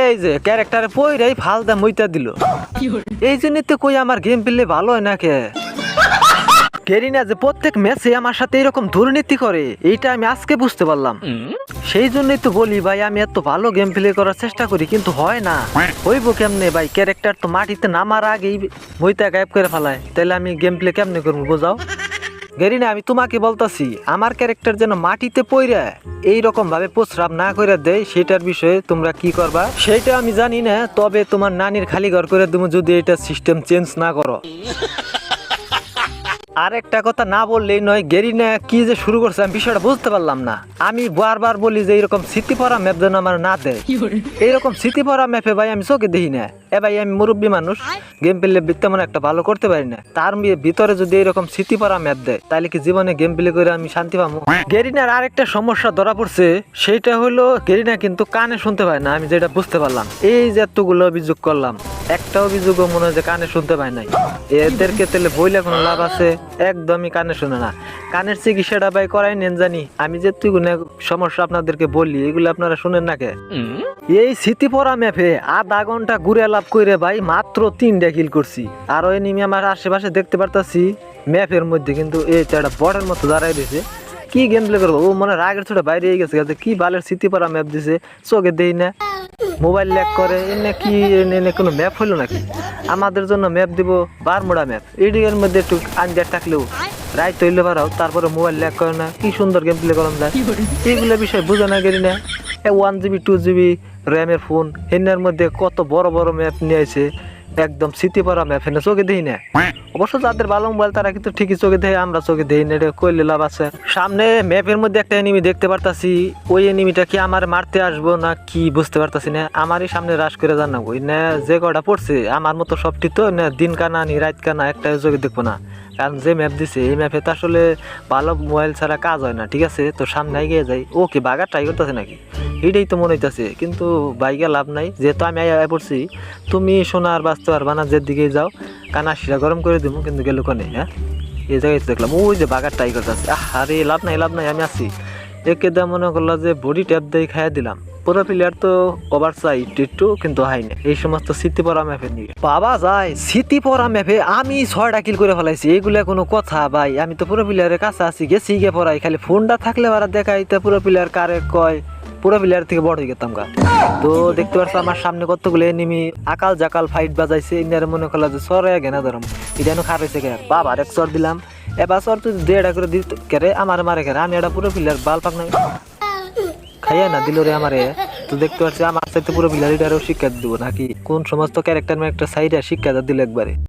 এই যে ক্যারেক্টারে পইরাই ফালদা মইতা দিল। এই জন্যই তো কই আমার গেম পেলে ভালো হয় না কে? কেরিনা যে প্রত্যেক ম্যাচে আমার সাথে এরকম দুর্নীতি করে, এইটা আমি আজকে বুঝতে পারলাম। সেই জন্যই তো বলি ভাই, আমি এত ভালো গেম প্লে করার চেষ্টা করি, কিন্তু হয় না। হইব কেমনে ভাই, ক্যারেক্টার তো মাটিতে নামার আগেই বইটা গায়েব করে ফেলায়। তাহলে আমি গেম প্লে কেমনে করব, বোঝাও? গেরিনা, আমি তোমাকে বলতাছি, আমার ক্যারেক্টার যেন মাটিতে পইরা এই রকম ভাবে প্রস্রাব না করে দেয়, সেটার বিষয়ে তোমরা কি করবা? সেটা আমি জানি না, তবে তোমার নানির খালি ঘর করে তুমি যদি এটা সিস্টেম চেঞ্জ না করো। আর একটা কথা না বললেই নয় গেরিনা কি যে শুরু করছে আমি বিষয়টা বুঝতে পারলাম না। আমি বারবার বলি যে এইরকম স্মৃতি পড়া ম্যাপ যেন আমার না দেয়। এইরকম স্মৃতি পড়া ম্যাপে ভাই আমি চোখে দেখি না। এ ভাই আমি মুরব্বী মানুষ গেম প্লে তেমন একটা ভালো করতে পারি না। তার ভিতরে যদি এরকম স্মৃতি পড়া ম্যাপ দেয় তাহলে কি জীবনে গেম প্লে করে আমি শান্তি পাবো? গেরিনার আরেকটা সমস্যা ধরা পড়ছে সেইটা হলো গেরিনা কিন্তু কানে শুনতে পায় না আমি যেটা বুঝতে পারলাম। এই যে এতগুলো অভিযোগ করলাম। একটা অভিযোগও মনে হয় যে কানে শুনতে পায় নাই। এদেরকে তাহলে বইলে কোনো লাভ আছে? একদমই কানে শুনে না। কানের চিকিৎসাটা ভাই করাই নেন জানি। আমি যে তুই সমস্যা আপনাদেরকে বলি, এগুলো আপনারা শুনেন না কে? এই স্মৃতিপরা ম্যাপে আধা ঘণ্টা ঘুরে লাভ করে ভাই মাত্র তিনটা কিল করছি। আর ওই নিমি আমার আশেপাশে দেখতে পারতাছি, ম্যাপের মধ্যে কিন্তু এই একটা বটের মতো দাঁড়াই দিয়েছে কি গেম প্লে করব? ও মনে রাগের ছোট বাইরে গেছে। কি বালের স্মৃতিপরা ম্যাপ দিছে? চোখে দেই না। মোবাইল ল্যাক করে, এনে কি, এনে কোনো ম্যাপ হইল নাকি? আমাদের জন্য ম্যাপ দিব বারমুড়া ম্যাপ। এডিএর মধ্যে একটু আঞ্জার থাকলেও রায় তৈলে পারাও তারপরে মোবাইল ল্যাক করে না, কি সুন্দর গেম প্লে করেন যায় এইগুলো বিষয় বুঝে না গেলি না। ওয়ান জিবি টু জিবি র্যামের ফোন এনার মধ্যে কত বড় বড় ম্যাপ নিয়ে আসে একদম স্মৃতি পড়া ম্যাপ হেনে চোখে দিই না। অবশ্য যাদের ভালো মোবাইল তারা কিন্তু ঠিকই চোখে দেয়, আমরা চোখে দিই না, এটা কইলে লাভ আছে। সামনে ম্যাপের মধ্যে একটা এনিমি দেখতে পারতাছি, ওই এনিমিটা কি আমার মারতে আসব না কি বুঝতে পারতাছি না, আমারই সামনে রাস করে জানা না, যে কটা পড়ছে, আমার মতো সবটি তো না দিন কানা নি রাত কানা একটা চোখে দেখব না। কারণ যে ম্যাপ দিছে, এই ম্যাপে তো আসলে ভালো মোবাইল ছাড়া কাজ হয় না, ঠিক আছে? তো সামনে এগিয়ে যাই। ও কি বাগার ট্রাই করতেছে নাকি? এটাই তো মনে হইতেছে, কিন্তু বাইকে লাভ নাই। যেহেতু আমি আয়া পড়ছি, তুমি শোনা আর বাঁচতে পারবা না যে দিকে যাও। কানা শিরা গরম করে দিব কিন্তু গেল কোনে হ্যাঁ? এই জায়গায় দেখলাম, ওই যে বাগার ট্রাই করতেছে। আরে লাভ নাই লাভ নাই, আমি আছি। একে দা মনে করল যে বডি ট্যাপ দিয়ে খাইয়া দিলাম। পুরো প্লেয়ার তো ওভার সাইড একটু কিন্তু হয় না এই সমস্ত স্মৃতি পড়া ম্যাপে নিয়ে। বাবা যায় স্মৃতি পড়া ম্যাপে আমি ছয়টা কিল করে ফেলাইছি এইগুলা কোনো কথা ভাই। আমি তো পুরো প্লেয়ারের কাছে আছি, গেছি, গিয়ে পড়াই। খালি ফোনটা থাকলে ওরা দেখাই তো পুরো প্লেয়ার কারে কয়, পুরো প্লেয়ার থেকে বড় হয়ে গেতাম গা। তো দেখতে পাচ্ছ আমার সামনে কতগুলো এনিমি আকাল জাকাল ফাইট বাজাইছে ইনারে মনে করলা যে সরে গেনা ধরম। এটা খারাইছে কে? বাবা এক চর দিলাম। এবার চর তুই দেড়া করে দিত কেরে আমার মারে কেরে আমি এটা পুরো প্লেয়ার বাল পাক নাই। খাইয়া না দিল রে আমারে। তো দেখতে পাচ্ছি আমার সাথে পুরো বিলারিটারও শিক্ষা দিব নাকি? কোন সমস্ত ক্যারেক্টার একটা সাইডে শিক্ষা দিল একবারে।